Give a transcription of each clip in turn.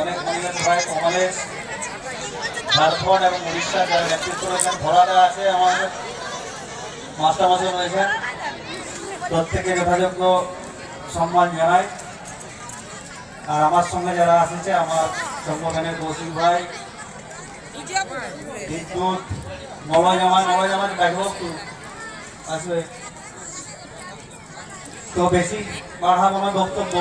অনেক মহিলা ভাই কমলেশ ঝাড়খণ্ড এবং উড়িষ্যা যারা নেতৃত্ব রয়েছেন, ভোলারা আছে আমাদের মাস্টারমাসে রয়েছেন। প্রত্যেকে যথাযোগ্য সম্মান জানাই। আর আমার সঙ্গে যারা আসছে আমার সংগঠনের কৌশিক ভাই, বিদ্যুৎ, মলয় জামাই মলয় দেখো আসবে তো বেশি বাড়াবো না বক্তব্য।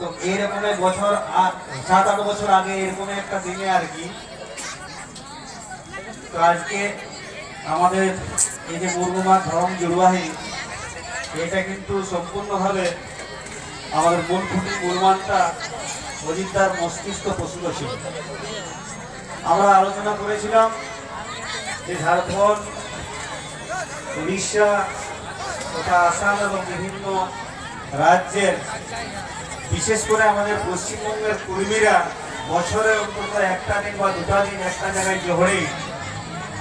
তো এইরকমের বছর আ- সাত আট বছর আগে এরকম একটা দিনে আর কি, তো আজকে আমাদের এই যে মুরগুমা ধরম জুড়বাহী এটা কিন্তু সম্পূর্ণভাবে আমাদের খুঁটি মূলমানটা অজিতার মস্তিষ্ক প্রসূত ছিল। আমরা আলোচনা করেছিলাম যে ঝাড়খণ্ড, উড়িষ্যা, তথা আসাম এবং বিভিন্ন রাজ্যের বিশেষ করে আমাদের পশ্চিমবঙ্গের কর্মীরা বছরে অন্তত একটা দিন বা দুটা দিন একটা জায়গায় জহরেই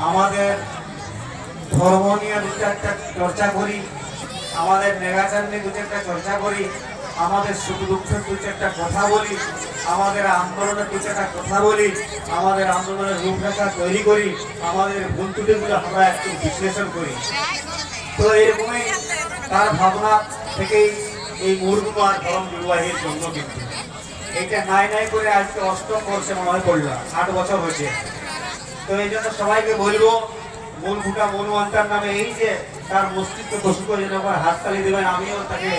আমাদের ধর্ম নিয়ে দু চারটা চর্চা করি, আমাদের নেগাচার নিয়ে দু চারটা চর্চা করি, আমাদের সুখ দুঃখের দু চারটা কথা বলি, আমাদের আন্দোলনের দু চারটা কথা বলি, আমাদের আন্দোলনের রূপরেখা তৈরি করি, আমাদের ত্রুটিগুলো আমরা একটু বিশ্লেষণ করি। তো এরকমই তার ভাবনা থেকেই এই মুরগুমার ধরম নির্বাহীর জন্য কিন্তু। এইটা নাই নাই করে আজকে অষ্টম বর্ষে মনে হয় পড়লাম ষাট বছর হয়েছে। তো এই জন্য সবাইকে বলব, মূল ভুটা মনুয়ান্তার নামে এই যে তার মস্তিষ্ক প্রসূত যেন আবার হাততালি দেবেন আমিও তাকে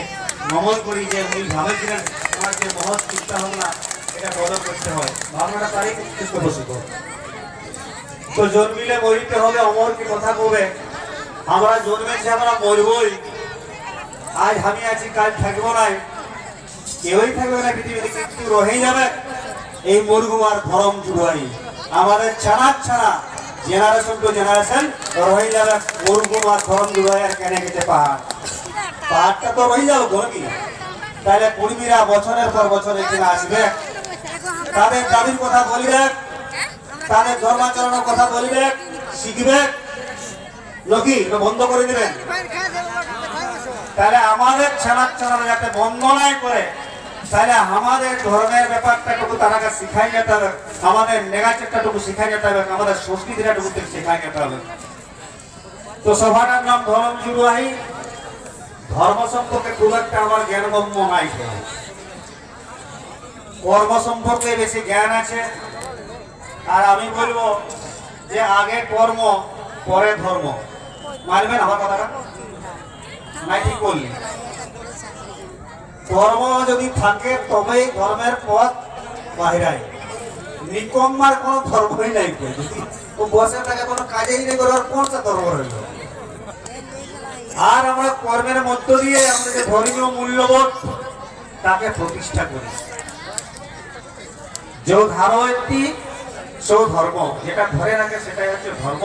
নমন করি যে উনি ভাবেছিলেন আমার যে মহৎ চিন্তা ভাবনা এটা বদল করতে হয়। ভাবনাটা তারই মস্তিষ্ক প্রসূত তো জন্মিলে মরিতে হবে, অমর কি কথা কবে আমরা জন্মেছি আমরা মরবই। আজ আমি আছি, কাল থাকব নাই। কেউই থাকবে না পৃথিবীতে, কিন্তু রহেই যাবে এই মরুগুমার ধরম জুড়াই আমাদের ছাড়া ছাড়া জেনারেশন টু জেনারেশন রয়ে যাবে মরুগুমার ধরম জুড়াই আর কেনে গেছে পাহাড়। পাহাড়টা তো রয়ে যাবে নাকি তাহলে কর্মীরা বছরের পর বছর এখানে আসবে। তাদের দাবির কথা বলবে, তাদের ধর্মাচরণের কথা বলবে, শিখবে। নাকি বন্ধ করে দিবেন। তাহলে আমাদের ছাড়ার ছাড়ানো যাতে বন্ধ নাই করে, তাহলে আমাদের ধর্মের ব্যাপারটাটুকু তারাকে শিখাই যেতে হবে, আমাদের নেগাচেরটাটুকু শিখাই যেতে হবে, আমাদের সংস্কৃতিটাটুকু শিখাই যেতে হবে। তো সভাটার নাম ধর্ম জুড়াই ধর্ম সম্পর্কে খুব একটা আমার জ্ঞানগম্য নাই কর্ম সম্পর্কে বেশি জ্ঞান আছে। আর আমি বলব যে আগে কর্ম, পরে ধর্ম। মানবেন আমার কথাটা? নাই, ঠিক বললি। ধর্ম যদি থাকে, তবেই ধর্মের পথ বাহিরায় নিকম্মার কোনো ধর্মই নাই ও বসে থাকে, কোনো কাজেই নেই করে আর কোন ধর্ম রইল? আর আমরা কর্মের মধ্য দিয়ে আমরা যে ধর্মীয় মূল্যবোধ, তাকে প্রতিষ্ঠা করি। যে ধারণটি সৌ ধর্ম যেটা ধরে রাখে সেটাই হচ্ছে ধর্ম।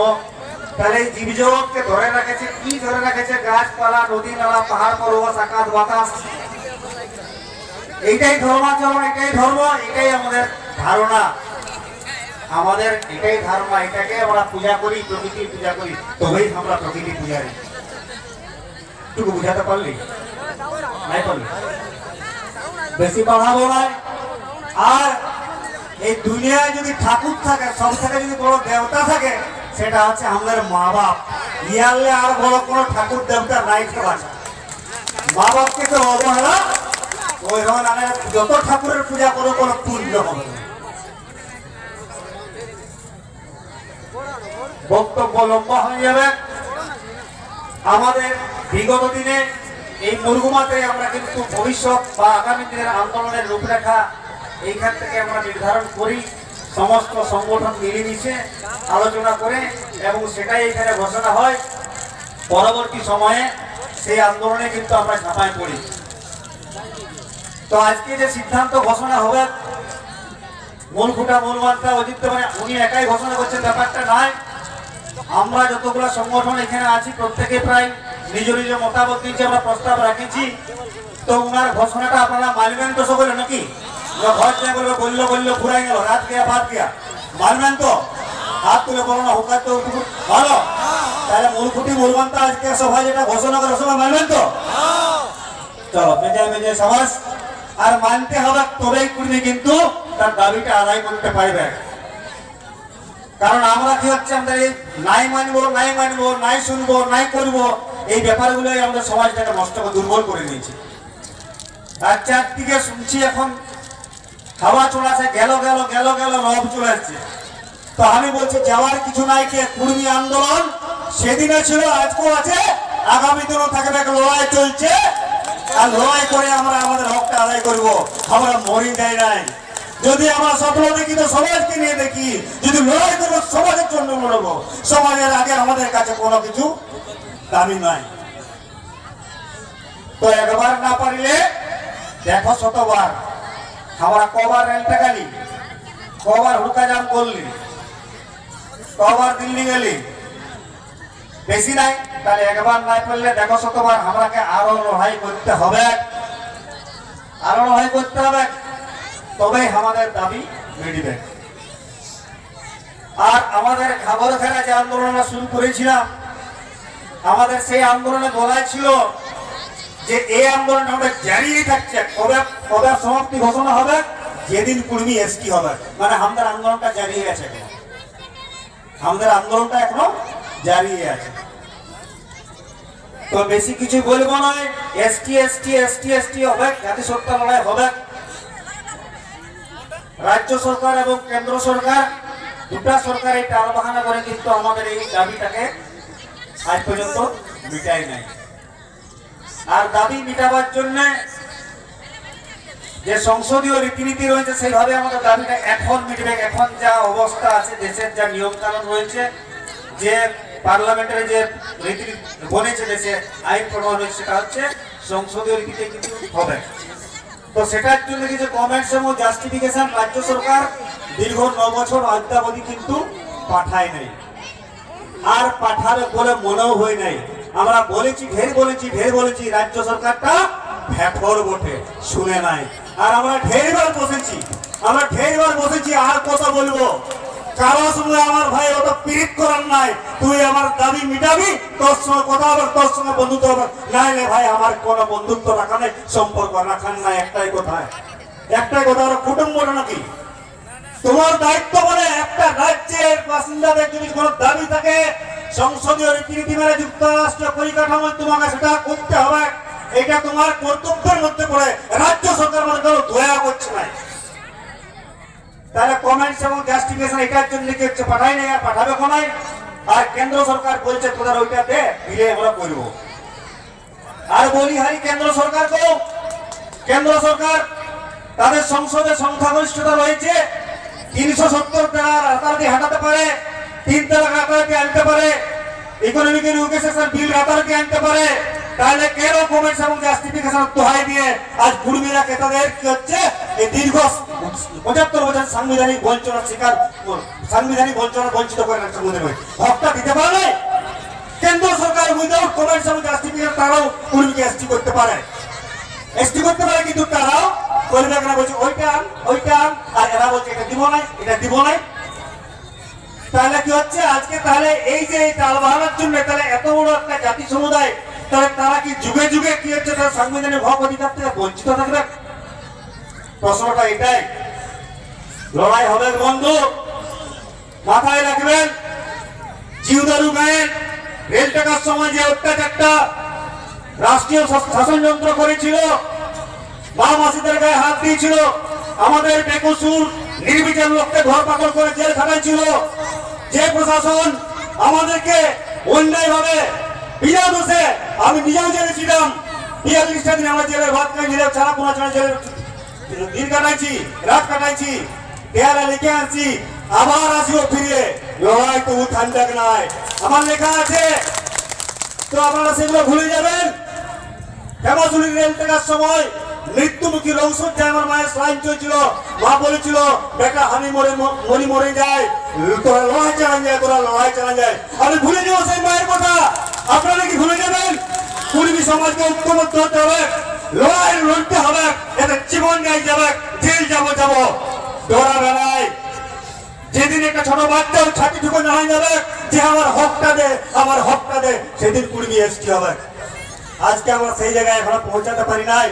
তাহলে জীবজগৎকে ধরে রাখেছে, কি ধরে রাখেছে? গাছপালা, নদী, নালা, পাহাড়, পর্বত, আকাশ, বাতাস। এইটাই ধর্মাচরণ এটাই ধর্ম, এটাই আমাদের ধারণা। আমাদের এটাই ধারণা, এটাকে আমরা পূজা করি, প্রকৃতি পূজা করি, তবেই আমরা প্রকৃতি পূজারি। টুকু বুঝাতে পারলি? নাই পারলি? বেশি বাড়াবো নাই। আর এই দুনিয়ায় যদি ঠাকুর থাকে সব থেকে যদি বড় দেবতা থাকে সেটা হচ্ছে আমাদের মা বাপ ইয়ারলে আর বড় কোনো ঠাকুর দেবতা নাই থাকা মা বাপকে তো অবহেলা ওই ধরনের মানে যত ঠাকুরের পূজা করো কোনো পুণ্য হবে। বক্তব্য লম্বা হয়ে যাবে। আমাদের বিগত দিনে এই মুরগুমাতে আমরা কিন্তু ভবিষ্যৎ বা আগামী দিনের আন্দোলনের রূপরেখা এইখান থেকে আমরা নির্ধারণ করি। সমস্ত সংগঠন মিলেমিশে আলোচনা করে এবং সেটাই এখানে ঘোষণা হয়। পরবর্তী সময়ে সেই আন্দোলনে কিন্তু আমরা ঝাঁপায় পড়ি। তো আজকে যে সিদ্ধান্ত ঘোষণা হবে, মূল খুঁটা মূল মাত্রা অজিত মানে উনি একাই ঘোষণা করছেন, ব্যাপারটা নয়। আমরা যতগুলো সংগঠন এখানে আছি, প্রত্যেকে প্রায় নিজ নিজ মতামত দিয়েছি, আমরা প্রস্তাব রাখেছি তো উনার ঘোষণাটা আপনারা মানবেন তো সকলে নাকি? কারণ আমরা কি হচ্ছে আমাদের এই নাই মানবো নাই মানবো, নাই শুনব, নাই করব, এই ব্যাপারগুলোই আমাদের সমাজটাকে নষ্ট দুর্বল করে দিয়েছে। আর চারদিকে শুনছি এখন হাওয়া চলাছে গেল গেল গেল গেল রব চলে যাচ্ছে তো আমি বলছি, যাওয়ার কিছু নাই কে? কুর্মী আন্দোলন? সেদিনে ছিল, আজকেও আছে, আগামী দিনও থাকবে একটা লড়াই চলছে। আর লড়াই করে আমরা আমাদের হকটা আদায় করব। আমরা মরি দেয় নাই। যদি আমরা স্বপ্ন দেখি, তো সমাজকে নিয়ে দেখি। যদি লড়াই করব, সমাজের জন্য লড়বো। সমাজের আগে আমাদের কাছে কোনো কিছু দাবি নাই। তো একবার না পারিলে, দেখো শতবার। আমরা কবার রেলটা গেলি, কবার হুড়কা জাম করলি, কবার দিল্লি গেলি, বেশি নাই, তাহলে একবার নাই পারলে দেখো শতবার আমাকে আরও লড়াই করতে হবে। আরও লড়াই করতে হবে। তবেই আমাদের দাবি মিটবে। আর আমাদের খাবার খেলা যে আন্দোলনটা শুরু করেছিলাম, আমাদের সেই আন্দোলনে বলা ছিল যে এই আন্দোলন আমাদের জারি থাকছে কবে কবে সমাপ্তি ঘোষণা হবে, যেদিন কুর্মী এসটি হবে। মানে আমাদের আন্দোলনটা জারিয়ে আছে। আমাদের আন্দোলনটা এখনও জারিয়ে আছে। তো বেশি কিছু বলব নয় এসটি এসটি এসটি এসটি হবে, জাতিসত্তা লড়াই হবে। রাজ্য সরকার এবং কেন্দ্র সরকার, দুটা সরকার এই টাল করে কিন্তু আমাদের এই দাবিটাকে আজ পর্যন্ত মিটাই নাই। আর দাবি মিটাবার জন্য যে সংসদীয় রীতিনীতি রয়েছে, সেইভাবে আমাদের দাবিটা এখন মিটবে। এখন যা অবস্থা আছে, দেশের যা নিয়ম কানুন রয়েছে, যে পার্লামেন্টের যে রীতি বনেছে দেশে আইন প্রণয়ন হয়েছে, সেটা হচ্ছে সংসদীয় রীতিতে কিন্তু হবে। তো সেটার জন্য কিছু কমেন্টস এবং জাস্টিফিকেশন রাজ্য সরকার দীর্ঘ ন বছর অদ্যাবধি কিন্তু পাঠায় নাই। আর পাঠাবে বলে মনেও হয় নাই। আমরা বলেছি, ঢের বলেছি ঢের বলেছি, রাজ্য সরকারটা ভেঠর বটে, শুনে নাই। আর আমরা ঢেরবার বসেছি, আমরা ঢেরবার বসেছি, আর কথা বলব। কারও আমার ভাই অত করার নাই, তুই আমার দাবি মিটাবি, তোর সঙ্গে কথা হবে তোর সঙ্গে বন্ধুত্ব হবে। নাই রে ভাই, আমার কোনো বন্ধুত্ব রাখা সম্পর্ক রাখার নাই, একটাই কথায় একটাই কথা, ওরা কুটুম্বটা নাকি? তোমার দায়িত্ব বলে একটা রাজ্যের বাসিন্দাদের যদি কোনো দাবি থাকে সংসদীয় রীতিনীতি মেনে যুক্তরাষ্ট্র পরিকাঠামো তোমাকে সেটা করতে হবে। এটা তোমার কর্তব্যের মধ্যে পড়ে। রাজ্য সরকার মধ্যে কোনো দয়া করছে না। তাহলে কমেন্টস এবং জাস্টিফিকেশন এটার জন্য কি হচ্ছে পাঠাই নাই আর পাঠাবে কোনায় আর কেন্দ্র সরকার বলছে তোদের ওইটা দে দিলে আমরা করব। আর বলি হারি, কেন্দ্র সরকারকেও কেন্দ্র সরকার, তাদের সংসদে সংখ্যাগরিষ্ঠতা রয়েছে। তিনশো সত্তর টাকা রাতারাতি হাঁটাতে পারে। তিন তালাক রাতারাতি আনতে পারে। ইকোনমিক এডুকেশন বিল রাতারাতি আনতে পারে। তাহলে কেন কমেন্টস এবং জাস্টিফিকেশন দোহাই দিয়ে আজ কুর্মীরা ক্রেতাদের কি হচ্ছে? এই দীর্ঘ পঁচাত্তর বছর সাংবিধানিক বঞ্চনার শিকার সাংবিধানিক বঞ্চনা বঞ্চিত করে রাখছে হকটা দিতে পারবে? কেন্দ্র সরকার উইদাউট কমেন্টস এবং জাস্টিফিকেশন তারাও কুর্মীকে এসটি করতে পারে। এসটি করতে পারে কিন্তু তারাও কেন বলছে, ওইটা আন ওইটা আন, আর এরা বলছে, এটা দিব নাই, এটা দিব নাই। তাহলে কি হচ্ছে? আজকে তাহলে এই যে এই টাল বাহানার জন্য তাহলে এত বড় একটা জাতি সমুদায়, তাহলে তারা কি যুগে যুগে কি হচ্ছে? তারা সাংবিধানিক হক অধিকার থেকে বঞ্চিত থাকবে? প্রশ্নটা এটাই। লড়াই হবে বন্ধু। মাথায় রাখবেন। জিউদারু গায়ের রেল টাকার সময় যে অত্যাচারটা রাষ্ট্রীয় শাস- শাসনযন্ত্র করেছিল, মা মাসিদের গায়ে হাত দিয়েছিল, আমাদের বেকসুর নির্বিচার লোককে ঘর পাকড় করে জেল খাটাইছিল যে প্রশাসন আমাদেরকে অন্যায় ভাবে বিনা দোষে, আমি নিজেও জেলে ছিলাম। বিয়াল্লিশটা দিন আমরা জেলের ভাত খাই জেলে ছাড়া কোনো ছাড়া জেলের দিন কাটাইছি, রাত কাটাইছি দেয়ালে লিখে আনছি, আবার আসিও ফিরে লড়াই তো উঠান দেখ নাই। আমার লেখা আছে। তো আপনারা সেগুলো ভুলে যাবেন। হেমাজুলি রেল টাকার সময় মৃত্যুমুখী রৌসজ্জায় আমার মায়ের স্লাইন চলছিল, মা বলেছিল, বেটা, আমি মরে মরি মরে যায় তোরা লড়াই চালান যায়, তোরা লড়াই চালান যায়। আমি ভুলে যাব সেই মায়ের কথা। আপনারা কি ভুলে যাবেন? কুর্মী সমাজকে ঐক্যবদ্ধ হতে হবে, লড়াই লড়তে হবে, এতে জীবন যাই যাবে, জেল যাব যাব। ডরা বেলায় যেদিন একটা ছোট বাচ্চা ছাতি ঢুকে জানাই যাবে, যে আমার হকটা দে, আমার হকটা দে, সেদিন কুর্মী এসটি হবে। আজকে আমরা সেই জায়গায় এখনও পৌঁছাতে পারি নাই।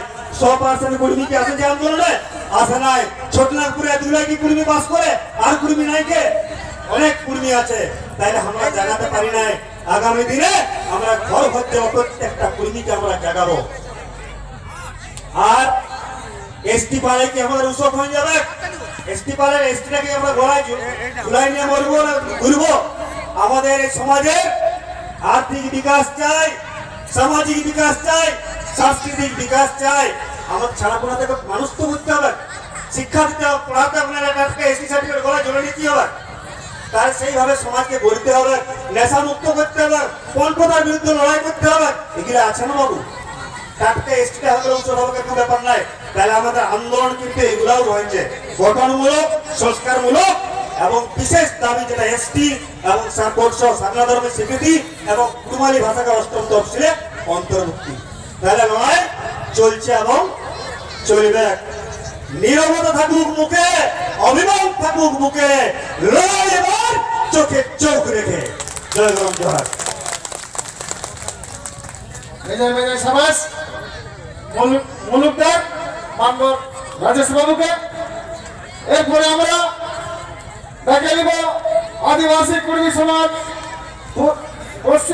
জাগাতে পারি নাই। আগামী দিনে আমরা ঘর আমরা জাগাবো। আর পালে কি আমাদের উৎসব হয়ে যাবে? এসটি আমরা নিয়ে না ঘুরবো? আমাদের এই সমাজের আর্থিক বিকাশ চাই, সামাজিক বিকাশ চাই সাংস্কৃতিক বিকাশ চাই। আমার ছাড়াপোনা থেকে মানুষ তো বুঝতে হবে। শিক্ষা দিতে হবে, পড়াতে হবে তাকে এসটি সার্টিফিকেট গলায় ঝুলে নিতে হবে। তার সেইভাবে সমাজকে গড়তে হবে, নেশা মুক্ত করতে হবে পণ্যতার বিরুদ্ধে লড়াই করতে হবে, এগুলো আছে না বাবু? টাটকা এসটিটা হলে উৎসব হবে কোনো ব্যাপার নাই। তাহলে আমাদের আন্দোলন কিন্তু এগুলাও রয়েছে। গঠনমূলক, সংস্কারমূলক এবং বিশেষ দাবি যেটা এসটি এবং সার্কোর্স সারনা ধর্মের স্বীকৃতি এবং কুমারী ভাষাকে অষ্টম তফসিলে অন্তর্ভুক্তি। তাহলে লড়াই চলছে এবং চলবে। নীরবতা থাকুক মুখে, অভিমান থাকুক মুখে এবার চোখে চোখ রেখে। জয় রাজেশ এরপরে আমরা দেখে নিব আদিবাসী কর্মী সমাজ